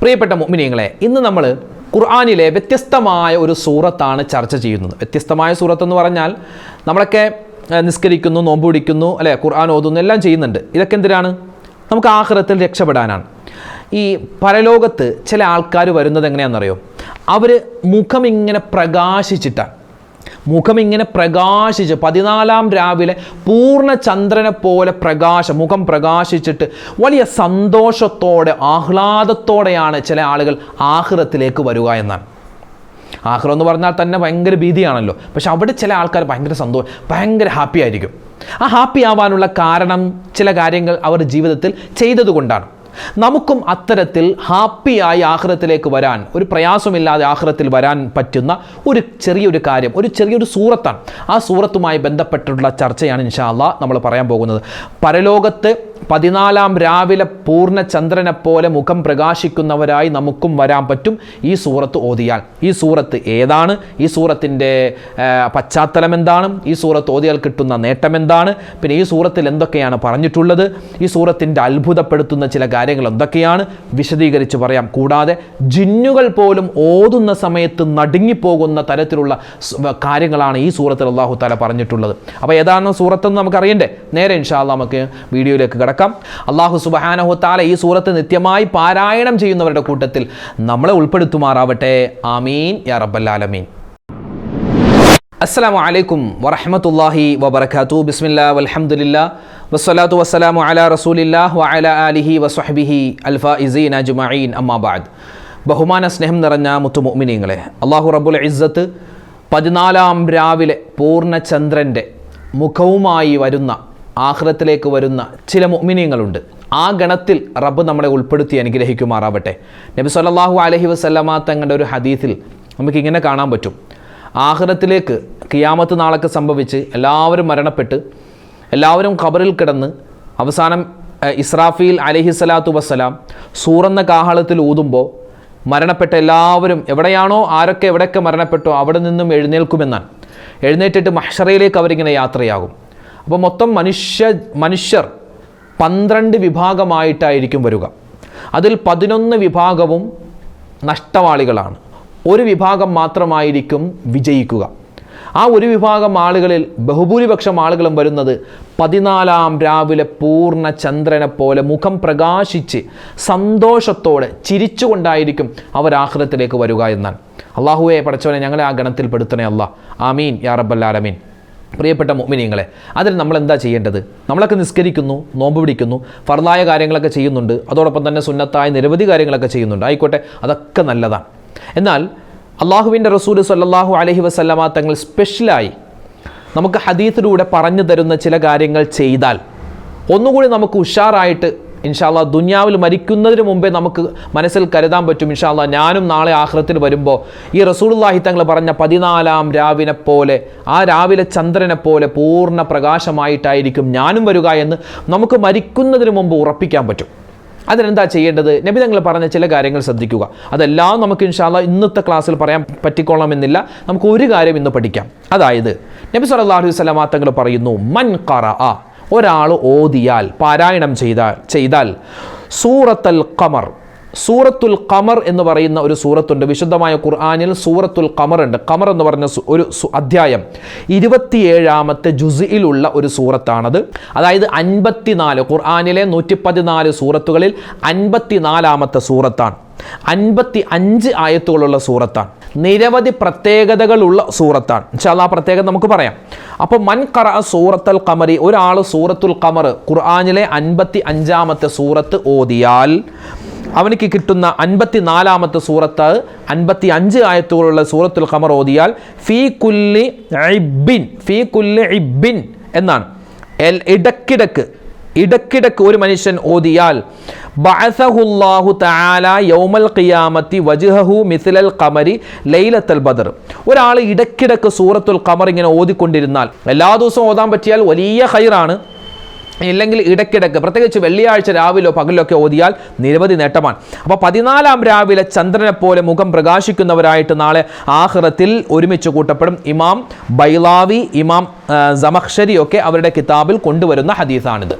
പ്രിയപ്പെട്ട മുഅ്മിനീങ്ങളെ ഇന്ന് നമ്മൾ ഖുർആാനിലെ വ്യത്യസ്തമായ ഒരു സൂറത്താണ് ചർച്ച ചെയ്യുന്നത്. വ്യത്യസ്തമായ സൂറത്ത് എന്ന് പറഞ്ഞാൽ നമ്മളൊക്കെ നിസ്കരിക്കുന്നു നോമ്പ് പിടിക്കുന്നു അല്ലെ? ഖുർആൻ ഓതുന്നു എല്ലാം ചെയ്യുന്നുണ്ട്. ഇതൊക്കെ എന്തിനാണ്? നമുക്ക് ആഹ്റത്തിൽ രക്ഷപ്പെടാനാണ്. ഈ പരലോകത്ത് ചില ആൾക്കാർ വരുന്നത് എങ്ങനെയാണെന്നറിയോ? അവർ മുഖം ഇങ്ങനെ പ്രകാശിച്ചിട്ടാണ്. മുഖം ഇങ്ങനെ പ്രകാശിച്ച് പതിനാലാം രാവിലെ പൂർണ ചന്ദ്രനെ പോലെ പ്രകാശം മുഖം പ്രകാശിച്ചിട്ട് വലിയ സന്തോഷത്തോടെ ആഹ്ലാദത്തോടെയാണ് ചില ആളുകൾ ആഹ്റത്തിലേക്ക് വരിക എന്നാണ്. ആഹ്റം എന്ന് പറഞ്ഞാൽ തന്നെ ഭയങ്കര ഭീതിയാണല്ലോ. പക്ഷെ അവിടെ ചില ആൾക്കാർ ഭയങ്കര സന്തോഷം ഭയങ്കര ഹാപ്പി ആയിരിക്കും. ആ ഹാപ്പി ആവാനുള്ള കാരണം ചില കാര്യങ്ങൾ അവർ ജീവിതത്തിൽ ചെയ്തതുകൊണ്ടാണ്. നമുക്കും അത്തരത്തിൽ ഹാപ്പിയായി ആഹ്റത്തിലേക്ക് വരാൻ ഒരു പ്രയാസമില്ലാതെ ആഹ്റത്തിൽ വരാൻ പറ്റുന്ന ഒരു ചെറിയൊരു കാര്യം ഒരു ചെറിയൊരു സൂറത്താണ്. ആ സൂറത്തുമായി ബന്ധപ്പെട്ടിട്ടുള്ള ചർച്ചയാണ് ഇൻഷാല്ല നമ്മൾ പറയാൻ പോകുന്നത്. പരലോകത്ത് പതിനാലാം രാവിലെ പൂർണ ചന്ദ്രനെ പോലെ മുഖം പ്രകാശിക്കുന്നവരായി നമുക്കും വരാൻ പറ്റും. ഈ സൂറത്ത് ഓതിയാൽ. ഈ സൂറത്ത് ഏതാണ്? ഈ സൂറത്തിന്റെ പശ്ചാത്തലം എന്താണ്? ഈ സൂറത്ത് ഓതിയാൽ കിട്ടുന്ന നേട്ടം എന്താണ്? പിന്നെ ഈ സൂറത്തിൽ എന്തൊക്കെയാണ് പറഞ്ഞിട്ടുള്ളത്? ഈ സൂറത്തിന്റെ അത്ഭുതപ്പെടുത്തുന്ന ചില കാര്യങ്ങൾ എന്തൊക്കെയാണ്? വിശദീകരിച്ച് പറയാം. കൂടാതെ ജിന്നുകൾ പോലും ഓതുന്ന സമയത്ത് നടുങ്ങിപ്പോകുന്ന തരത്തിലുള്ള കാര്യങ്ങളാണ് ഈ സൂറത്തിൽ അള്ളാഹു താല പറഞ്ഞിട്ടുള്ളത്. അപ്പോൾ ഏതാണ് സൂറത്തെന്ന് നമുക്കറിയണ്ടേ? നേരെ ഇൻഷാല്ല നമുക്ക് വീഡിയോയിലേക്ക് കിടക്കാം. അള്ളാഹു സുബഹാനഹു താല ഈ സൂറത്ത് നിത്യമായി പാരായണം ചെയ്യുന്നവരുടെ കൂട്ടത്തിൽ നമ്മളെ ഉൾപ്പെടുത്തുമാറാവട്ടെ. ആമീൻ. യാ റബ്ബല്ലാലമീൻ അസ്സലാമു അലൈക്കും വറഹമത്തല്ലാഹി വബർക്കാത്തു ബിസ്മില്ലാ വലഹമുല്ല വസ്സലാത്തു വസ്സലാമു അല റസൂലില്ലാ വഅല ആലിഹി വസ്വഹ്ബിഹി അൽഫ ഇസീൻ അമ്മാ അമ്മാബാദ് ബഹുമാന സ്നേഹം നിറഞ്ഞ മുത്തു മുഅ്മിനീങ്ങളെ അള്ളാഹു റബ്ബുൽ ഇസ്സത്ത് പതിനാലാം രാവിലെ പൂർണചന്ദ്രന്റെ മുഖവുമായി വരുന്ന ആഹ്റത്തിലേക്ക് വരുന്ന ചില മുമിനിയങ്ങളുണ്ട് ആ ഗണത്തിൽ റബ്ബ് നമ്മളെ ഉൾപ്പെടുത്തി അനുഗ്രഹിക്കുമാറാവട്ടെ. നബി സല്ലാഹു അലഹി വസല്ലമ തങ്ങളുടെ ഒരു ഹദീസിൽ നമുക്കിങ്ങനെ കാണാൻ പറ്റും. ആഹ്റത്തിലേക്ക് കിയാമത്ത് നാളൊക്കെ സംഭവിച്ച് എല്ലാവരും മരണപ്പെട്ട് എല്ലാവരും ഖബറിൽ കിടന്ന് അവസാനം ഇസ്രാഫീൽ അലഹി സ്വലാത്തു വസ്സലാം സൂറന്ന കാഹളത്തിൽ ഊതുമ്പോൾ മരണപ്പെട്ട എല്ലാവരും എവിടെയാണോ ആരൊക്കെ എവിടെയൊക്കെ മരണപ്പെട്ടോ അവിടെ നിന്നും എഴുന്നേൽക്കുമെന്നാണ്. എഴുന്നേറ്റിട്ട് മഹ്ഷറയിലേക്ക് അവരിങ്ങനെ യാത്രയാകും. അപ്പോൾ മൊത്തം മനുഷ്യ മനുഷ്യർ പന്ത്രണ്ട് വിഭാഗമായിട്ടായിരിക്കും വരിക. അതിൽ പതിനൊന്ന് വിഭാഗവും നഷ്ടവാളികളാണ്. ഒരു വിഭാഗം മാത്രമായിരിക്കും വിജയിക്കുക. ആ ഒരു വിഭാഗം ആളുകളിൽ ബഹുഭൂരിപക്ഷം ആളുകളും വരുന്നത് പതിനാലാം രാവിലെ പൂർണ ചന്ദ്രനെ പോലെ മുഖം പ്രകാശിച്ച് സന്തോഷത്തോടെ ചിരിച്ചുകൊണ്ടായിരിക്കും അവർ ആഹ്ലത്തിലേക്ക് വരിക എന്നാണ്. അള്ളാഹുവെ പഠിച്ചവനെ ഞങ്ങളെ ആ ഗണത്തിൽ പെടുത്തണേ അല്ലാ ആമീൻ. യാ പ്രിയപ്പെട്ട മുഅ്മിനീങ്ങളെ അതിൽ നമ്മൾ എന്താ ചെയ്യേണ്ടത്? നമ്മളൊക്കെ നിസ്കരിക്കുന്നു നോമ്പ് പിടിക്കുന്നു ഫർദായ കാര്യങ്ങളൊക്കെ ചെയ്യുന്നുണ്ട് അതോടൊപ്പം തന്നെ സുന്നത്തായ നിരവധി കാര്യങ്ങളൊക്കെ ചെയ്യുന്നുണ്ട്. ആയിക്കോട്ടെ അതൊക്കെ നല്ലതാണ്. എന്നാൽ അള്ളാഹുവിന്റെ റസൂൽ സല്ലാഹു അലഹി വസല്ലമ തങ്ങൾ സ്പെഷ്യലായി നമുക്ക് ഹദീത്തിലൂടെ പറഞ്ഞു തരുന്ന ചില കാര്യങ്ങൾ ചെയ്താൽ ഒന്നുകൂടി നമുക്ക് ഉഷാറായിട്ട് ഇൻഷാല്ല ദുന്യാവിൽ മരിക്കുന്നതിന് മുമ്പേ നമുക്ക് മനസ്സിൽ കരുതാൻ പറ്റും. ഇൻഷാല്ല ഞാനും നാളെ ആഹ്റത്തിൽ വരുമ്പോൾ ഈ റസൂലുള്ളാഹി തങ്ങൾ പറഞ്ഞ പതിനാലാം രാവിനെ പോലെ ആ രാവിലെ ചന്ദ്രനെ പോലെ പൂർണ പ്രകാശമായിട്ടായിരിക്കും ഞാനും വരിക എന്ന് നമുക്ക് മരിക്കുന്നതിന് മുമ്പ് ഉറപ്പിക്കാൻ പറ്റും. അതിനെന്താ ചെയ്യേണ്ടത്? നബി തങ്ങൾ പറഞ്ഞ ചില കാര്യങ്ങൾ ശ്രദ്ധിക്കുക. അതെല്ലാം നമുക്ക് ഇൻഷാല്ല ഇന്നത്തെ ക്ലാസ്സിൽ പറയാൻ പറ്റിക്കൊള്ളണമെന്നില്ല നമുക്ക് ഒരു കാര്യം ഇന്ന് പഠിക്കാം. അതായത് നബി സല്ലല്ലാഹു അലൈഹി വസല്ലമ തങ്ങൾ പറയുന്നു മൻ ഖറ ഒരാൾ ഓതിയാൽ പാരായണം ചെയ്താൽ ചെയ്താൽ സൂറത്തൽ ഖമർ സൂറത്തുൽ ഖമർ എന്ന് പറയുന്ന ഒരു സൂറത്തുണ്ട്. വിശുദ്ധമായ ഖുർആാനിൽ സൂറത്തുൽ ഖമർ ഉണ്ട്. ഖമർ എന്ന് പറഞ്ഞ ഒരു അധ്യായം ഇരുപത്തിയേഴാമത്തെ ജുസിയിലുള്ള ഒരു സൂറത്താണത്. അതായത് അൻപത്തിനാല് ഖുർആനിലെ നൂറ്റി പതിനാല് സൂറത്തുകളിൽ അൻപത്തിനാലാമത്തെ സൂറത്താണ്. അൻപത്തി അഞ്ച് ആയത്തുകളുള്ള സൂറത്താണ്. നിരവധി പ്രത്യേകതകളുള്ള സൂറത്താണ്. ഇൻഷാല്ലാ ആ പ്രത്യേകത നമുക്ക് പറയാം. അപ്പോൾ മൻ കറ സൂറത്തുൽ കമറി ഒരാൾ സൂറത്തുൽ കമർ ഖുർആാനിലെ അൻപത്തി അഞ്ചാമത്തെ സൂറത്ത് ഓതിയാൽ അവനിക്ക് കിട്ടുന്ന അൻപത്തി നാലാമത്തെ സൂറത്ത് അൻപത്തി അഞ്ച് ആയത്തുകളുള്ള സൂറത്തുൽ ഖമർ ഓതിയാൽ ഫീ കുല്ലി ഇബിൻ ഫീ കുല്ലി ഇബിൻ എന്നാണ്. എൽ- ഇടക്കിടക്ക് ഇടക്കിടക്ക് ഒരു മനുഷ്യൻ ഓതിയാൽ ബഅസഹുല്ലാഹു തആല യൗമൽ ഖിയാമത്തി വജ്ഹഹു മിസ്ലൽ ഖമരി ലൈലത്തൽ ബദർ. ഒരാൾ ഇടക്കിടക്ക് സൂറത്തുൽ ഖമർ ഇങ്ങനെ ഓതിക്കൊണ്ടിരുന്നാൽ എല്ലാ ദിവസവും ഓതാൻ പറ്റിയാൽ വലിയ ഹൈറാണ് ഇല്ലെങ്കിൽ ഇടയ്ക്കിടയ്ക്ക് പ്രത്യേകിച്ച് വെള്ളിയാഴ്ച രാവിലോ പകലൊക്കെ ഓതിയാൽ നിരവധി നേട്ടമാണ്. അപ്പോൾ പതിനാലാം രാവിലെ ചന്ദ്രനെ പോലെ മുഖം പ്രകാശിക്കുന്നവരായിട്ട് നാളെ ആഹ്റത്തിൽ ഒരുമിച്ച് കൂട്ടപ്പെടും ഇമാം ബൈലാവി ഇമാം ആ, ഒക്കെ അവരുടെ കിതാബിൽ കൊണ്ടുവരുന്ന ഹദീസാണിത്.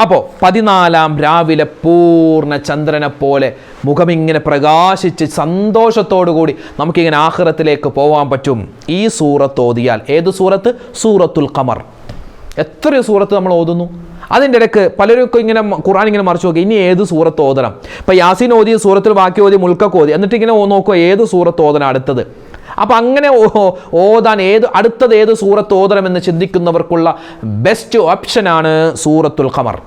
അപ്പോൾ പതിനാലാം രാവിലെ പൂർണ ചന്ദ്രനെ പോലെ മുഖമിങ്ങനെ പ്രകാശിച്ച് സന്തോഷത്തോടു കൂടി നമുക്കിങ്ങനെ ആഹ്റത്തിലേക്ക് പോകാൻ പറ്റും. ഈ സൂറത്ത് ഓതിയാൽ. ഏത് സൂറത്ത്? സൂറത്തുൽ ഖമർ. എത്രയോ സൂറത്ത് നമ്മൾ ഓതുന്നു. അതിന്റെ ഇടയ്ക്ക് പലരും ഇങ്ങനെ ഖുറാൻ ഇങ്ങനെ മറിച്ച് നോക്കി ഇനി ഏത് സൂറത്ത് ഓതണം? ഇപ്പം യാസീൻ ഓതി സൂറത്തിൽ ബാക്കി ഓതി മുൾക്കൊക്കെ ഓതി എന്നിട്ട് ഇങ്ങനെ നോക്കുക ഏത് സൂറത്ത് ഓതണം അടുത്തത്? അപ്പം അങ്ങനെ ഓതാൻ ഏത് അടുത്തത് ഏത് സൂറത്ത് ഓതണം എന്ന് ചിന്തിക്കുന്നവർക്കുള്ള ബെസ്റ്റ് ഓപ്ഷനാണ് സൂറത്തുൽ ഖമർ.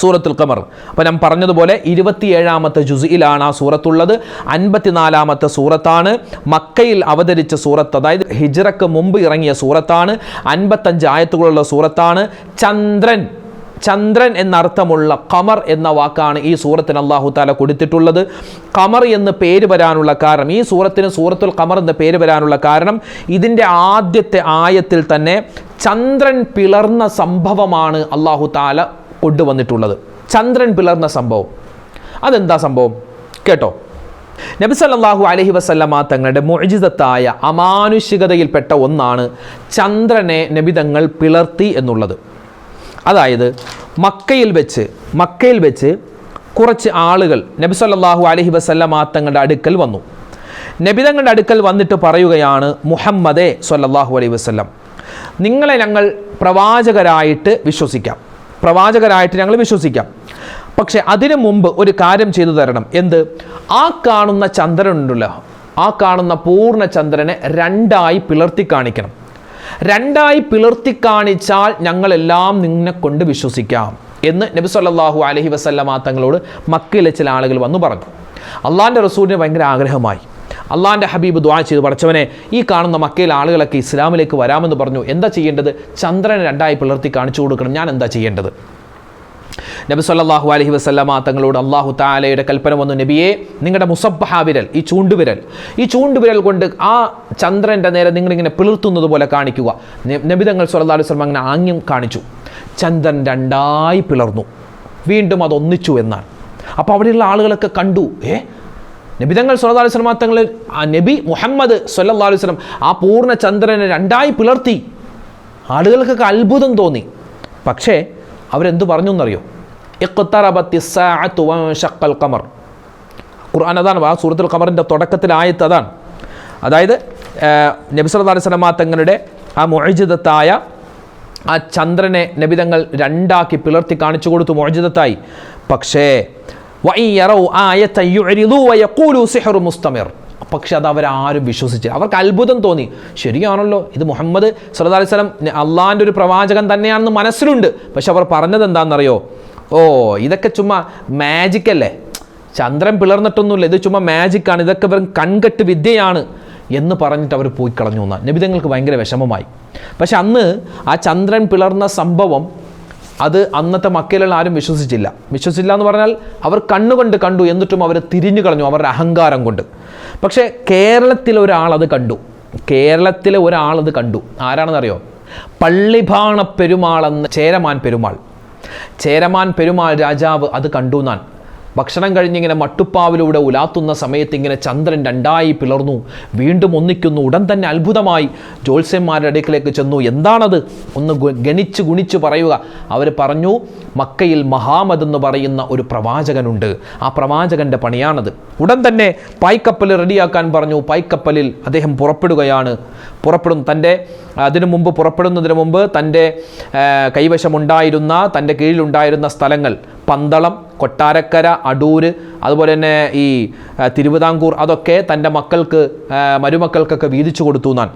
സൂറത്തുൽ ഖമർ. അപ്പോൾ ഞാൻ പറഞ്ഞതുപോലെ ഇരുപത്തിയേഴാമത്തെ ജുസിയിലാണ് ആ സൂറത്തുള്ളത്. അൻപത്തിനാലാമത്തെ സൂറത്താണ്. മക്കയിൽ അവതരിച്ച സൂറത്ത് അതായത് ഹിജ്റക്ക് മുമ്പ് ഇറങ്ങിയ സൂറത്താണ്. അൻപത്തഞ്ച് ആയത്തുകളുള്ള സൂറത്താണ്. ചന്ദ്രൻ ചന്ദ്രൻ എന്നർത്ഥമുള്ള കമർ എന്ന വാക്കാണ് ഈ സൂറത്തിന് അള്ളാഹു താല കൊടുത്തിട്ടുള്ളത്. കമർ എന്ന് പേര് വരാനുള്ള കാരണം ഈ സൂറത്തിന് സൂറത്തുൽ കമർ എന്ന് പേര് വരാനുള്ള കാരണം ഇതിന്റെ ആദ്യത്തെ ആയത്തിൽ തന്നെ ചന്ദ്രൻ പിളർന്ന സംഭവമാണ് അള്ളാഹു താല കൊണ്ടുവന്നിട്ടുള്ളത്. ചന്ദ്രൻ പിളർന്ന സംഭവം. അതെന്താ സംഭവം? കേട്ടോ. നബി സല്ലല്ലാഹു അലൈഹി വസല്ലമ തങ്ങളുടെ മുഅ്ജിസത്തായ അമാനുഷികതയിൽപ്പെട്ട ഒന്നാണ് ചന്ദ്രനെ നബിതങ്ങൾ പിളർത്തി എന്നുള്ളത്. അതായത് മക്കയിൽ വെച്ച് മക്കയിൽ വെച്ച് കുറച്ച് ആളുകൾ നബി സല്ലല്ലാഹു അലൈഹി വസല്ലമ തങ്ങളുടെ അടുക്കൽ വന്നു. നബിതങ്ങളുടെ അടുക്കൽ വന്നിട്ട് പറയുകയാണ് മുഹമ്മദേ സല്ലാഹു അലൈഹി വസല്ലം നിങ്ങളെ ഞങ്ങൾ പ്രവാചകരായിട്ട് വിശ്വസിക്കാം. പ്രവാചകരായിട്ട് ഞങ്ങൾ വിശ്വസിക്കാം. പക്ഷെ അതിനു മുമ്പ് ഒരു കാര്യം ചെയ്തു തരണം. എന്ത്? ആ കാണുന്ന ചന്ദ്രൻ ഉണ്ടല്ലോ ആ കാണുന്ന പൂർണ ചന്ദ്രനെ രണ്ടായി പിളർത്തി കാണിക്കണം. രണ്ടായി പിളർത്തി കാണിച്ചാൽ ഞങ്ങളെല്ലാം നിന്നെ കൊണ്ട് വിശ്വസിക്കാം എന്ന് നബി സല്ലാഹു അലഹി വസല്ലമ തങ്ങളോട് മക്കയിലെ ചില ആളുകൾ വന്നു പറഞ്ഞു. അള്ളാഹിന്റെ റസൂലിന് ഭയങ്കര ആഗ്രഹമായി. അള്ളാഹിന്റെ ഹബീബ് ദ്വാ ചെയ്ത് പഠിച്ചവനെ ഈ കാണുന്ന മക്കയിലെ ആളുകളൊക്കെ ഇസ്ലാമിലേക്ക് വരാമെന്ന് പറഞ്ഞു. എന്താ ചെയ്യേണ്ടത്? ചന്ദ്രനെ രണ്ടായി പിളർത്തി കാണിച്ചു കൊടുക്കണം. ഞാൻ എന്താ ചെയ്യേണ്ടത്? നബി സല്ലാഹു അലഹി വസല്ലമ തങ്ങളോട് അള്ളാഹു താലയുടെ കൽപ്പന വന്നു നബിയെ നിങ്ങളുടെ മുസബ്ബഹ വിരൽ ഈ ചൂണ്ടുവിരൽ ഈ ചൂണ്ടുവിരൽ കൊണ്ട് ആ ചന്ദ്രന്റെ നേരെ നിങ്ങളിങ്ങനെ പിളർത്തുന്നത് പോലെ കാണിക്കുക. നബി തങ്ങൾ സല്ലല്ലാഹു അലൈഹി വസല്ലം അങ്ങനെ ആംഗ്യം കാണിച്ചു. ചന്ദ്രൻ രണ്ടായി പിളർന്നു. വീണ്ടും അതൊന്നിച്ചു എന്നാണ്. അപ്പോൾ അവിടെയുള്ള ആളുകളൊക്കെ കണ്ടു ഏ നബിതങ്ങൾ സ്വല്ലാ അലൈഹി വസല്ലം തങ്ങൾ ആ നബി മുഹമ്മദ് സ്വല്ലാ അലൈഹി വസല്ലം ആ പൂർണ ചന്ദ്രനെ രണ്ടായി പിളർത്തി. ആളുകൾക്കൊക്കെ അത്ഭുതം തോന്നി. പക്ഷേ അവരെന്ത് പറഞ്ഞു എന്നറിയോ? വൻഷഖൽ ഖമർ. ഖുർആൻ അതാണ് ആ സൂറത്തുൽ ഖമറിന്റെ തുടക്കത്തിലായത് അതാണ്. അതായത് നബി സല്ലാ അലൈഹി വസല്ലമ തങ്ങളുടെ ആ മൊഴിജിതത്തായ ആ ചന്ദ്രനെ നബിതങ്ങൾ രണ്ടാക്കി പിളർത്തി കാണിച്ചു കൊടുത്തു മോചിതത്തായി പക്ഷേ പക്ഷെ അത് അവരാരും വിശ്വസിച്ചില്ല. അവർക്ക് അത്ഭുതം തോന്നി. ശരിയാണല്ലോ. ഇത് മുഹമ്മദ് സല്ലാ അലൈഹി സ്വലം അള്ളാഹിന്റെ ഒരു പ്രവാചകൻ തന്നെയാണെന്ന് മനസ്സിലുണ്ട്. പക്ഷെ അവർ പറഞ്ഞത് എന്താണെന്നറിയോ? ഓ ഇതൊക്കെ ചുമ്മാ മാജിക് അല്ലേ? ചന്ദ്രൻ പിളർന്നിട്ടൊന്നുമില്ല. ഇത് ചുമ്മാ മാജിക്കാണ് ഇതൊക്കെ വെറും കൺകെട്ട് വിദ്യയാണ് എന്ന് പറഞ്ഞിട്ട് അവർ പോയി കളഞ്ഞു എന്നാൽ നബിതങ്ങൾക്ക് ഭയങ്കര വിഷമമായി. പക്ഷെ അന്ന് ആ ചന്ദ്രൻ പിളർന്ന സംഭവം അത് അന്നത്തെ മക്കയിലുള്ള ആരും വിശ്വസിച്ചില്ല. വിശ്വസിച്ചില്ല എന്ന് പറഞ്ഞാൽ അവർ കണ്ണുകൊണ്ട് കണ്ടു എന്നിട്ടും അവർ തിരിഞ്ഞു കളഞ്ഞു അവരുടെ അഹങ്കാരം കൊണ്ട്. പക്ഷേ കേരളത്തിലെ ഒരാൾ അത് കണ്ടു. കേരളത്തിലെ ഒരാളത് കണ്ടു. ആരാണെന്നറിയോ? പള്ളിഭാണ പെരുമാൾ എന്ന ചേരമാൻ പെരുമാൾ. ചേരമാൻ പെരുമാൾ രാജാവ് അത് കണ്ടു എന്നാൻ ഭക്ഷണം കഴിഞ്ഞിങ്ങനെ മട്ടുപ്പാവിലൂടെ ഉലാത്തുന്ന സമയത്ത് ഇങ്ങനെ ചന്ദ്രൻ രണ്ടായി പിളർന്നു. വീണ്ടും ഒന്നിക്കുന്നു. ഉടൻ തന്നെ അത്ഭുതമായി ജ്യോത്സ്യന്മാരുടെ അടുക്കിലേക്ക് ചെന്നു. എന്താണത്? ഒന്ന് ഗണിച്ച് ഗുണിച്ച് പറയുക. അവർ പറഞ്ഞു മക്കയിൽ മഹാമദ് എന്ന് പറയുന്ന ഒരു പ്രവാചകനുണ്ട്. ആ പ്രവാചകന്റെ പണിയാണത്. ഉടൻ തന്നെ പായ്ക്കപ്പൽ റെഡിയാക്കാൻ പറഞ്ഞു. പായ്ക്കപ്പലിൽ അദ്ദേഹം പുറപ്പെടുകയാണ്. പുറപ്പെടും. തന്റെ അതിനു മുമ്പ് പുറപ്പെടുന്നതിന് മുമ്പ് തന്റെ കൈവശമുണ്ടായിരുന്ന തന്റെ കീഴിലുണ്ടായിരുന്ന സ്ഥലങ്ങൾ പന്തളം കൊട്ടാരക്കര അടൂര് അതുപോലെ തന്നെ ഈ തിരുവിതാംകൂർ അതൊക്കെ തന്റെ മക്കൾക്ക് മരുമക്കൾക്കൊക്കെ വീതിച്ചു കൊടുത്തു എന്നാണ്.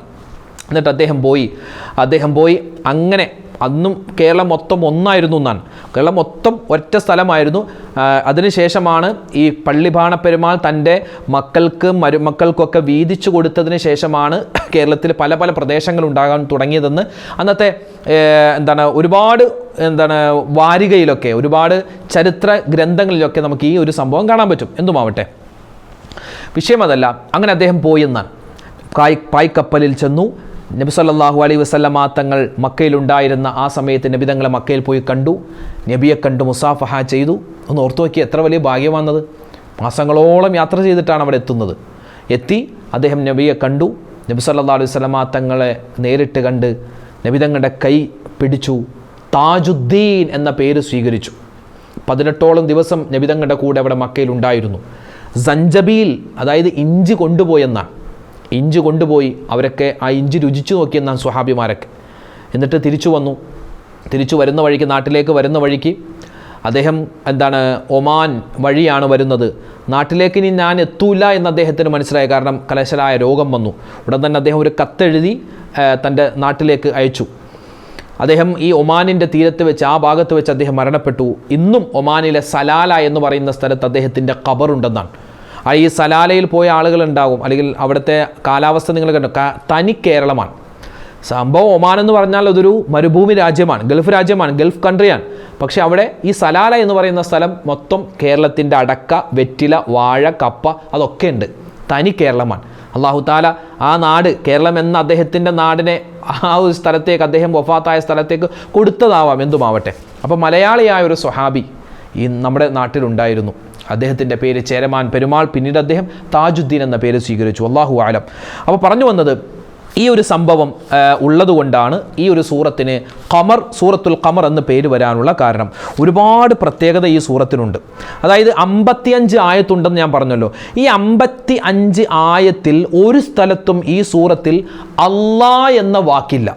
എന്നിട്ട് അദ്ദേഹം പോയി. അദ്ദേഹം പോയി. അങ്ങനെ അന്നും കേരളം മൊത്തം ഒന്നായിരുന്നു എന്നാണ്. കേരളം മൊത്തം ഒറ്റ സ്ഥലമായിരുന്നു. അതിനുശേഷമാണ് ഈ പള്ളിഭാണ പെരുമാൾ തന്റെ മക്കൾക്ക് മരുമക്കൾക്കൊക്കെ വീതിച്ചു കൊടുത്തതിന് ശേഷമാണ് കേരളത്തിൽ പല പല പ്രദേശങ്ങൾ ഉണ്ടാകാൻ തുടങ്ങിയതെന്ന്. അന്നത്തെ എന്താണ് ഒരുപാട് എന്താണ് വാരികയിലൊക്കെ ഒരുപാട് ചരിത്ര ഗ്രന്ഥങ്ങളിലൊക്കെ നമുക്ക് ഈ ഒരു സംഭവം കാണാൻ പറ്റും. എന്തുമാവട്ടെ. വിഷയം അതല്ല അങ്ങനെ അദ്ദേഹം പോയി എന്നാണ്. കായ് പായ്ക്കപ്പലിൽ ചെന്നു. നബി സല്ലാഹു അലൈ വസല്ലമ തങ്ങൾ മക്കയിലുണ്ടായിരുന്ന ആ സമയത്ത് നബി തങ്ങളെ മക്കയിൽ പോയി കണ്ടു. നബിയെ കണ്ടു മുസാഫഹ ചെയ്തു. ഒന്ന് ഓർത്തു നോക്കി എത്ര വലിയ ഭാഗ്യമാണെന്നത് മാസങ്ങളോളം യാത്ര ചെയ്തിട്ടാണ് അവിടെ എത്തുന്നത്. എത്തി അദ്ദേഹം നബിയെ കണ്ടു. നബി സല്ലാ അലൈഹി വസല്ലമ തങ്ങളെ നേരിട്ട് കണ്ട് നബി തങ്ങളുടെ കൈ പിടിച്ചു. താജുദ്ദീൻ എന്ന പേര് സ്വീകരിച്ചു. പതിനെട്ടോളം ദിവസം നബിതങ്ങളുടെ കൂടെ അവിടെ മക്കയിൽ ഉണ്ടായിരുന്നു. സഞ്ചബീൽ അതായത് ഇഞ്ചി കൊണ്ടുപോയെന്നാണ് ഇഞ്ചി കൊണ്ടുപോയി അവരൊക്കെ ആ ഇഞ്ചി രുചിച്ചു നോക്കിയെന്നാണ് സ്വഹാബിമാരൊക്കെ. എന്നിട്ട് തിരിച്ചു വന്നു. തിരിച്ചു വരുന്ന വഴിക്ക് നാട്ടിലേക്ക് വരുന്ന വഴിക്ക് അദ്ദേഹം എന്താണ് ഒമാൻ വഴിയാണ് വരുന്നത്. നാട്ടിലേക്ക് ഇനി ഞാൻ എത്തൂല എന്ന് അദ്ദേഹത്തിന് മനസ്സിലായി. കാരണം കലശലായ രോഗം വന്നു. ഉടൻ തന്നെ അദ്ദേഹം ഒരു കത്തെഴുതി തന്റെ നാട്ടിലേക്ക് അയച്ചു. അദ്ദേഹം ഈ ഒമാനിന്റെ തീരത്ത് വെച്ച് ആ ഭാഗത്ത് വെച്ച് അദ്ദേഹം മരണപ്പെട്ടു. ഇന്നും ഒമാനിലെ സലാല എന്ന് പറയുന്ന സ്ഥലത്ത് അദ്ദേഹത്തിന്റെ ഖബറുണ്ടെന്നാണ്. ആ ഈ സലാലയിൽ പോയ ആളുകളുണ്ടാകും. അല്ലെങ്കിൽ അവിടുത്തെ കാലാവസ്ഥ നിങ്ങൾ കണ്ടു. തനി കേരളമാണ്. സംഭവം ഒമാൻ എന്ന് പറഞ്ഞാൽ അതൊരു മരുഭൂമി രാജ്യമാണ്. ഗൾഫ് രാജ്യമാണ്. ഗൾഫ് കൺട്രിയാണ്. പക്ഷേ അവിടെ ഈ സലാല എന്ന് പറയുന്ന സ്ഥലം മൊത്തം കേരളത്തിന്റെ അടക്ക വെറ്റില വാഴ കപ്പ അതൊക്കെ ഉണ്ട്. തനി കേരളമാണ്. അള്ളാഹു താല ആ നാട് കേരളം എന്ന അദ്ദേഹത്തിന്റെ നാടിനെ ആ ഒരു സ്ഥലത്തേക്ക് അദ്ദേഹം വഫാത്തായ സ്ഥലത്തേക്ക് കൊടുത്തതാവാം. എന്തുമാവട്ടെ. അപ്പോൾ മലയാളിയായ ഒരു സ്വഹാബി ഈ നമ്മുടെ നാട്ടിലുണ്ടായിരുന്നു. അദ്ദേഹത്തിന്റെ പേര് ചേരമാൻ പെരുമാൾ പിന്നീട് അദ്ദേഹം താജുദ്ദീൻ എന്ന പേര് സ്വീകരിച്ചു. അള്ളാഹു ആലം അപ്പോൾ പറഞ്ഞു വന്നത് ഈ ഒരു സംഭവം ഉള്ളതുകൊണ്ടാണ് ഈ ഒരു സൂറത്തിന് ഖമർ സൂറത്തുൽ ഖമർ എന്ന് പേര് വരാനുള്ള കാരണം. ഒരുപാട് പ്രത്യേകത ഈ സൂറത്തിനുണ്ട്. അതായത് അമ്പത്തിയഞ്ച് ആയത്തുണ്ടെന്ന് ഞാൻ പറഞ്ഞല്ലോ. ഈ അമ്പത്തി അഞ്ച് ആയത്തിൽ ഒരു സ്ഥലത്തും ഈ സൂറത്തിൽ അള്ളാ എന്ന വാക്കില്ല.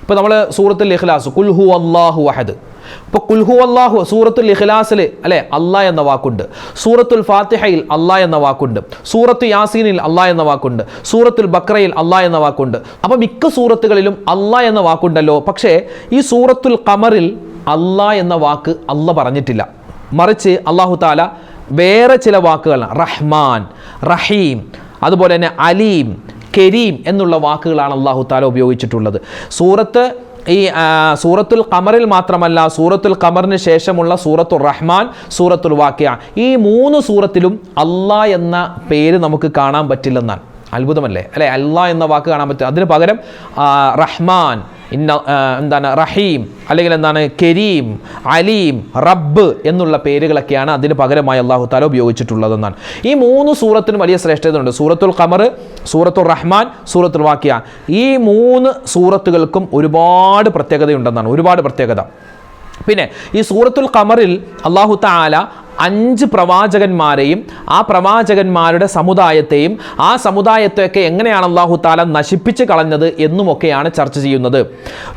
ഇപ്പോൾ നമ്മൾ സൂറത്തിൽ ഇഖ്ലാസ് കുൽഹു അള്ളാഹു വഹദ് ഇപ്പോൾ കുൽഹു അള്ളാഹു സൂറത്തുൽ ഇഖ്ലാസിൽ അല്ലെ? അള്ളാ എന്ന വാക്കുണ്ട്. സൂറത്തുൽ ഫാത്തിഹയിൽ അള്ളാ എന്ന വാക്കുണ്ട്. സൂറത്ത് യാസീനിൽ അള്ളാ എന്ന വാക്കുണ്ട്. സൂറത്തുൽ ബക്രയിൽ അള്ളാ എന്ന വാക്കുണ്ട്. അപ്പോൾ മിക്ക സൂറത്തുകളിലും അള്ളാ എന്ന വാക്കുണ്ടല്ലോ. പക്ഷേ ഈ സൂറത്തുൽ കമറിൽ അള്ളാ എന്ന വാക്ക് അല്ല പറഞ്ഞിട്ടില്ല. മറിച്ച് അള്ളാഹു താല വേറെ ചില വാക്കുകളാണ്. റഹ്മാൻ റഹീം അതുപോലെ തന്നെ അലീം കരീം എന്നുള്ള വാക്കുകളാണ് അള്ളാഹു താല ഉപയോഗിച്ചിട്ടുള്ളത്. സൂറത്ത് ഈ സൂറത്തുൽ ഖമറിൽ മാത്രമല്ല സൂറത്തുൽ ഖമറിന് ശേഷമുള്ള സൂറത്തുൽ റഹ്മാൻ സൂറത്തുൽ വാക്യ. ഈ മൂന്ന് സൂറത്തിലും അള്ളാ എന്ന പേര് നമുക്ക് കാണാൻ പറ്റില്ലെന്നാണ്. അത്ഭുതമല്ലേ? അല്ലെ? അല്ലാ എന്ന വാക്ക് കാണാൻ പറ്റും. അതിന് പകരം റഹ്മാൻ ഇന്ന എന്താണ് റഹീം അല്ലെങ്കിൽ എന്താണ് കരീം അലീം റബ്ബ് എന്നുള്ള പേരുകളൊക്കെയാണ് അതിന് പകരമായി അള്ളാഹു താല ഉപയോഗിച്ചിട്ടുള്ളതെന്നാണ്. ഈ മൂന്ന് സൂറത്തിനും വലിയ ശ്രേഷ്ഠതയുണ്ട്. സൂറത്തുൽ ഖമർ സൂറത്തുൽ റഹ്മാൻ സൂറത്തുൽ വാക്യ. ഈ മൂന്ന് സൂറത്തുകൾക്കും ഒരുപാട് പ്രത്യേകതയുണ്ടെന്നാണ്. ഒരുപാട് പ്രത്യേകത. പിന്നെ ഈ സൂറത്തുൽ ഖമറിൽ അള്ളാഹു താല അഞ്ച് പ്രവാചകന്മാരെയും ആ പ്രവാചകന്മാരുടെ സമുദായത്തെയും ആ സമുദായത്തെയൊക്കെ എങ്ങനെയാണ് അള്ളാഹു താല നശിപ്പിച്ച് കളഞ്ഞത് എന്നുമൊക്കെയാണ് ചർച്ച ചെയ്യുന്നത്.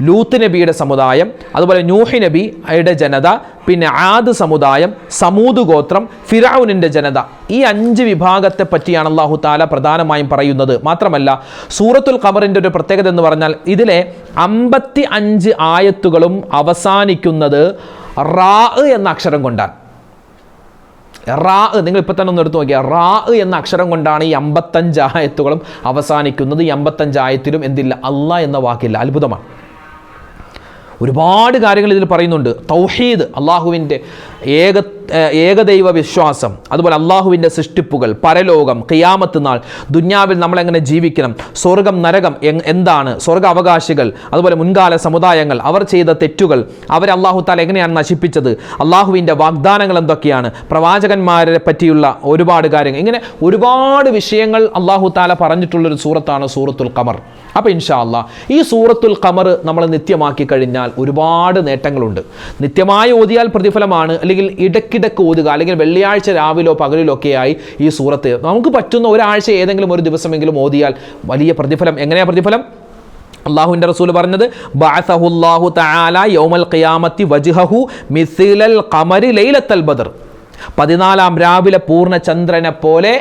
ലൂത്ത് നബിയുടെ സമുദായം അതുപോലെ നൂഹി നബിയുടെ ജനത പിന്നെ ആദ് സമുദായം സമൂത് ഗോത്രം ഫിറൌനിന്റെ ജനത ഈ അഞ്ച് വിഭാഗത്തെ പറ്റിയാണ് അള്ളാഹു താല പ്രധാനമായും പറയുന്നത്. മാത്രമല്ല സൂറത്തുൽ ഖബറിന്റെ ഒരു പ്രത്യേകത എന്ന് പറഞ്ഞാൽ ഇതിലെ അമ്പത്തി അഞ്ച് ആയത്തുകളും അവസാനിക്കുന്നത് റാ എന്ന അക്ഷരം കൊണ്ടാണ്. റാ നിങ്ങൾ ഇപ്പം തന്നെ ഒന്ന് എടുത്തു നോക്കിയാൽ റാ എന്ന അക്ഷരം കൊണ്ടാണ് ഈ അമ്പത്തഞ്ച് ആയത്തുകളും അവസാനിക്കുന്നത്. ഈ അമ്പത്തഞ്ച് ആയത്തിലും എന്തില്ല? അല്ല എന്ന വാക്കില്ല. അത്ഭുതമാണ്. ഒരുപാട് കാര്യങ്ങൾ ഇതിൽ പറയുന്നുണ്ട്. തൗഹീദ് അള്ളാഹുവിന്റെ ഏക ഏകദൈവ വിശ്വാസം അതുപോലെ അള്ളാഹുവിന്റെ സൃഷ്ടിപ്പുകൾ പരലോകം കിയാമത്ത് നാൾ ദുന്യാവിൽ നമ്മളെങ്ങനെ ജീവിക്കണം സ്വർഗം നരകം എന്താണ് സ്വർഗ അവകാശികൾ അതുപോലെ മുൻകാല സമുദായങ്ങൾ അവർ ചെയ്ത തെറ്റുകൾ അവർ അള്ളാഹു താല എങ്ങനെയാണ് നശിപ്പിച്ചത് അള്ളാഹുവിന്റെ വാഗ്ദാനങ്ങൾ എന്തൊക്കെയാണ് പ്രവാചകന്മാരെ പറ്റിയുള്ള ഒരുപാട് കാര്യങ്ങൾ ഇങ്ങനെ ഒരുപാട് വിഷയങ്ങൾ അള്ളാഹു താല പറഞ്ഞിട്ടുള്ളൊരു സൂറത്താണ് സൂറത്തുൽ കമർ അപ്പോൾ ഇൻഷാ അല്ലാ ഈ സൂറത്തുൽ കമർ നമ്മൾ നിത്യമാക്കി കഴിഞ്ഞാൽ ഒരുപാട് നേട്ടങ്ങളുണ്ട്. നിത്യമായി ഓതിയാൽ പ്രതിഫലമാണ് അല്ലെങ്കിൽ ഇടയ്ക്കിടയ്ക്ക് ഓതുക അല്ലെങ്കിൽ വെള്ളിയാഴ്ച രാവിലോ പകലിലോ ഒക്കെയായി ഈ സൂറത്ത്. നമുക്ക് പറ്റുന്ന ഒരാഴ്ച ഏതെങ്കിലും ഒരു ദിവസമെങ്കിലും ഓതിയാൽ വലിയ പ്രതിഫലം. എങ്ങനെയാ പ്രതിഫലം? അള്ളാഹുവിന്റെ റസൂൽ പറഞ്ഞത് ബാസഹുല്ലാഹു തആല യൗമൽ ഖിയാമത്തി വജ്ഹഹു മിസിലൽ ഖമരി ലൈലത്തൽ ബദർ. പതിനാലാം രാവിലെ പൂർണ ചന്ദ്രനെ പോലെ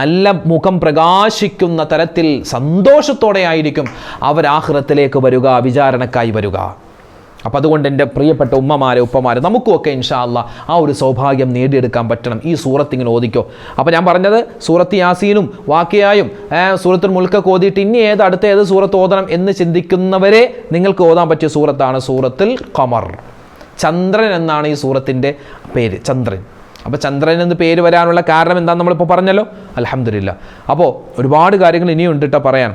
നല്ല മുഖം പ്രകാശിക്കുന്ന തരത്തിൽ സന്തോഷത്തോടെ ആയിരിക്കും അവരാഹൃത്തിലേക്ക് വരിക വിചാരണക്കായി വരിക. അപ്പോൾ അതുകൊണ്ട് എന്റെ പ്രിയപ്പെട്ട ഉമ്മമാരെ ഉപ്പമാരെ നമുക്കുമൊക്കെ ഇൻഷാല്ല ആ ഒരു സൗഭാഗ്യം നേടിയെടുക്കാൻ പറ്റണം. ഈ സൂറത്ത് ഇങ്ങനെ ഓദിക്കോ അപ്പോൾ ഞാൻ പറഞ്ഞത് സൂറത്ത് യാസീനും വാക്കിയായും സൂറത്തുൽ മുൽക്കൊക്കെ ഓതിയിട്ട് ഇനി ഏത് അടുത്ത ഏത് സൂറത്ത് ഓതണം എന്ന് ചിന്തിക്കുന്നവരെ നിങ്ങൾക്ക് ഓതാൻ പറ്റിയ സൂറത്താണ് സൂറത്തിൽ ഖമർ. ചന്ദ്രൻ എന്നാണ് ഈ സൂറത്തിന്റെ പേര് ചന്ദ്രൻ. അപ്പോൾ ചന്ദ്രൻ എന്ന് പേര് വരാനുള്ള കാരണം എന്താണെന്ന് നമ്മളിപ്പോൾ പറഞ്ഞല്ലോ? അലഹമില്ല അപ്പോൾ ഒരുപാട് കാര്യങ്ങൾ ഇനിയുണ്ട് കേട്ടോ പറയാൻ.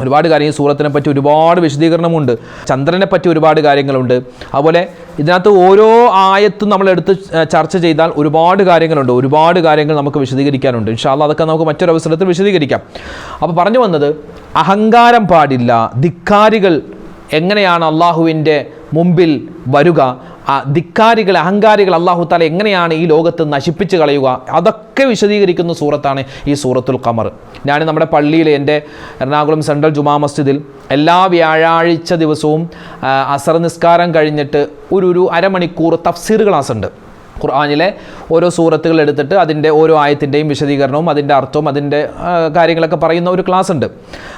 ഒരുപാട് കാര്യങ്ങൾ സൂറത്തിനെ പറ്റി ഒരുപാട് വിശദീകരണമുണ്ട്. ചന്ദ്രനെ പറ്റി ഒരുപാട് കാര്യങ്ങളുണ്ട്. അതുപോലെ ഇതിനകത്ത് ഓരോ ആയത്തും നമ്മൾ എടുത്ത് ചർച്ച ചെയ്താൽ ഒരുപാട് കാര്യങ്ങളുണ്ട്. ഒരുപാട് കാര്യങ്ങൾ നമുക്ക് വിശദീകരിക്കാനുണ്ട്. ഇൻഷാല്ല അതൊക്കെ നമുക്ക് മറ്റൊരു അവസരത്തിൽ വിശദീകരിക്കാം. അപ്പോൾ പറഞ്ഞു വന്നത് അഹങ്കാരം പാടില്ല ധിക്കാരികൾ എങ്ങനെയാണ് അള്ളാഹുവിന്റെ മുമ്പിൽ വരുക? ആ ധിക്കാരികൾ അഹങ്കാരികൾ അള്ളാഹു താല എങ്ങനെയാണ് ഈ ലോകത്ത് നശിപ്പിച്ച് കളയുക? അതൊക്കെ വിശദീകരിക്കുന്ന സൂറത്താണ് ഈ സൂറത്തുൽ ഖമർ. ഞാൻ നമ്മുടെ പള്ളിയിൽ എന്റെ എറണാകുളം സെൻട്രൽ ജുമാ മസ്ജിദിൽ എല്ലാ വ്യാഴാഴ്ച ദിവസവും അസർ നിസ്കാരം കഴിഞ്ഞിട്ട് ഒരു ഒരു അരമണിക്കൂർ തഫ്സീർ ക്ലാസ് ഉണ്ട് ഖുർആാനിലെ ഓരോ സൂറത്തുകൾ എടുത്തിട്ട് അതിന്റെ ഓരോ ആയത്തിന്റെയും വിശദീകരണവും അതിന്റെ അർത്ഥവും അതിന്റെ കാര്യങ്ങളൊക്കെ പറയുന്ന ഒരു ക്ലാസ് ഉണ്ട്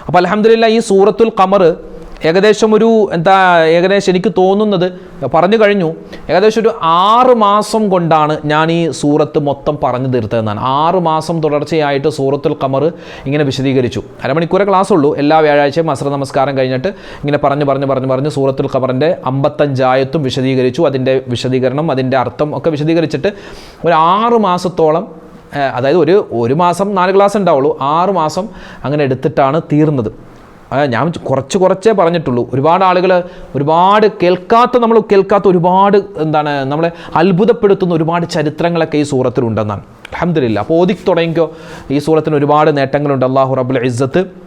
അപ്പോൾ അലഹമില്ല ഈ സൂറത്തുൽ ഖമർ ഏകദേശം ഒരു എന്താ ഏകദേശം എനിക്ക് തോന്നുന്നത് പറഞ്ഞു കഴിഞ്ഞു ഏകദേശം ഒരു ആറ് മാസം കൊണ്ടാണ് ഞാൻ ഈ സൂറത്ത് മൊത്തം പറഞ്ഞു തീർത്തതെന്നാണ്. ആറ് മാസം തുടർച്ചയായിട്ട് സൂറത്തുൽ കമർ ഇങ്ങനെ വിശദീകരിച്ചു. അരമണിക്കൂറെ ക്ലാസ് ഉള്ളൂ എല്ലാ വ്യാഴാഴ്ചയും അസ്ര നമസ്കാരം കഴിഞ്ഞിട്ട് ഇങ്ങനെ പറഞ്ഞു പറഞ്ഞു പറഞ്ഞു പറഞ്ഞ് സൂറത്തുൽ കമറിന്റെ അമ്പത്തഞ്ചായത്തും വിശദീകരിച്ചു. അതിന്റെ വിശദീകരണം അതിന്റെ അർത്ഥം ഒക്കെ വിശദീകരിച്ചിട്ട് ഒരു ആറ് മാസത്തോളം അതായത് ഒരു ഒരു മാസം നാല് ക്ലാസ് ഉണ്ടാവുള്ളൂ ആറ് മാസം അങ്ങനെ എടുത്തിട്ടാണ് തീർന്നത്. ഞാൻ കുറച്ച് കുറച്ചേ പറഞ്ഞിട്ടുള്ളൂ. ഒരുപാട് ആളുകൾ ഒരുപാട് കേൾക്കാത്ത നമ്മൾ കേൾക്കാത്ത ഒരുപാട് എന്താണ് നമ്മളെ അത്ഭുതപ്പെടുത്തുന്ന ഒരുപാട് ചരിത്രങ്ങളൊക്കെ ഈ സൂറത്തിലുണ്ടെന്നാണ് അലഹമില്ല അപ്പോൾ ഓതി തുടങ്ങിക്കോ ഈ സൂറത്തിന് ഒരുപാട് നേട്ടങ്ങളുണ്ട്. അള്ളാഹു റബുൽ ഇസ്സത്ത്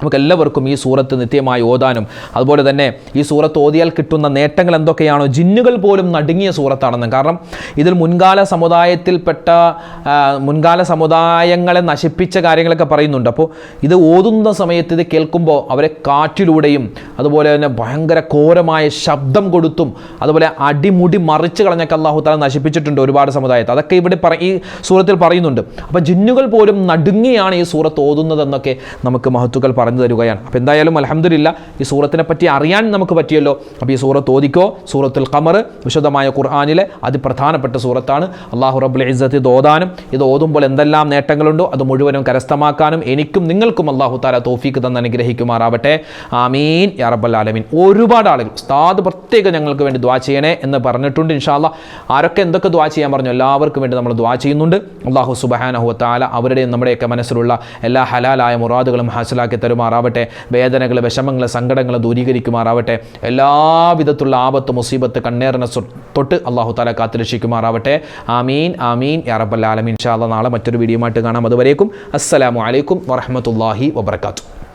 നമുക്ക് എല്ലാവർക്കും ഈ സൂറത്ത് നിത്യമായി ഓതാനും അതുപോലെ തന്നെ ഈ സൂറത്ത് ഓതിയാൽ കിട്ടുന്ന നേട്ടങ്ങൾ എന്തൊക്കെയാണോ ജിന്നുകൾ പോലും നടുങ്ങിയ സൂറത്താണെന്ന്. കാരണം ഇതിൽ മുൻകാല സമുദായത്തിൽപ്പെട്ട മുൻകാല സമുദായങ്ങളെ നശിപ്പിച്ച കാര്യങ്ങളൊക്കെ പറയുന്നുണ്ട്. അപ്പോൾ ഇത് ഓതുന്ന സമയത്ത് ഇത് കേൾക്കുമ്പോൾ അവരെ കാറ്റിലൂടെയും അതുപോലെ തന്നെ ഭയങ്കര ഘോരമായ ശബ്ദം കൊടുത്തും അതുപോലെ അടിമുടി മറിച്ച് കളഞ്ഞൊക്കെ അള്ളാഹു താല നശിപ്പിച്ചിട്ടുണ്ട് ഒരുപാട് സമുദായത്തെ. അതൊക്കെ ഇവിടെ ഈ സൂറത്തിൽ പറയുന്നുണ്ട്. അപ്പോൾ ജിന്നുകൾ പോലും നടുങ്ങിയാണ് ഈ സൂറത്ത് ഓതുന്നതെന്നൊക്കെ നമുക്ക് മഹത്തുക്കൾ പറഞ്ഞു തരുകയാണ്. അപ്പോൾ എന്തായാലും അലഹമില്ല ഈ സൂറത്തിനെ പറ്റി അറിയാൻ നമുക്ക് പറ്റിയല്ലോ. അപ്പോൾ ഈ സൂറത്ത് ഓദിക്കോ സൂറത്തുൽ കമർ വിശദമായ ഖുർആാനിലെ അതിപ്രധാനപ്പെട്ട സൂറത്താണ്. അള്ളാഹു റബ്ബുൽ ഇസ്സത്ത് ഇത് ഓതാനും ഇത് ഓതുമ്പോൾ എന്തെല്ലാം നേട്ടങ്ങളുണ്ടോ അത് മുഴുവനും കരസ്ഥമാക്കാനും എനിക്കും നിങ്ങൾക്കും അള്ളാഹു താല തോഫീക്ക് തന്ന് അനുഗ്രഹിക്കുമാറാവട്ടെ. ആമീൻ. യാ റബ്ബൽ ആലമീൻ. ഒരുപാട് ആളുകൾ ഉസ്താദ് പ്രത്യേകം ഞങ്ങൾക്ക് വേണ്ടി ദ്വാ ചെയ്യണേ എന്ന് പറഞ്ഞിട്ടുണ്ട് ഇൻഷാല്ല ആരൊക്കെ എന്തൊക്കെ ദ്വാ ചെയ്യാൻ പറഞ്ഞു എല്ലാവർക്കും വേണ്ടി നമ്മൾ ദ്വാ ചെയ്യുന്നുണ്ട്. അള്ളാഹു സുബഹാനഹു താല അവരുടെയും നമ്മുടെയൊക്കെ മനസ്സിലുള്ള എല്ലാ ഹലാലായ മുറാദുകളും ഹാസിലാക്കി തരുമാറാവട്ടെ വേദനകൾ വിഷമങ്ങൾ സങ്കടങ്ങൾ ദൂരീകരിക്കുമാറാവട്ടെ എല്ലാവിധത്തുള്ള ആപത്ത് മുസീബത്ത് കണ്ണേറിന തൊട്ട് അള്ളാഹു താല കാത്തുരക്ഷിക്കുമാറാവട്ടെ. ആമീൻ ആമീൻ. യാ റബ്ബൽ ആലമീൻ. ഇൻഷാ അല്ലാ നാളെ മറ്റൊരു വീഡിയോ ആയിട്ട് കാണാം. അതുവരേക്കും അസ്സലാമു അലൈക്കും വറഹ്മത്തുള്ളാഹി വബർക്കാത്തു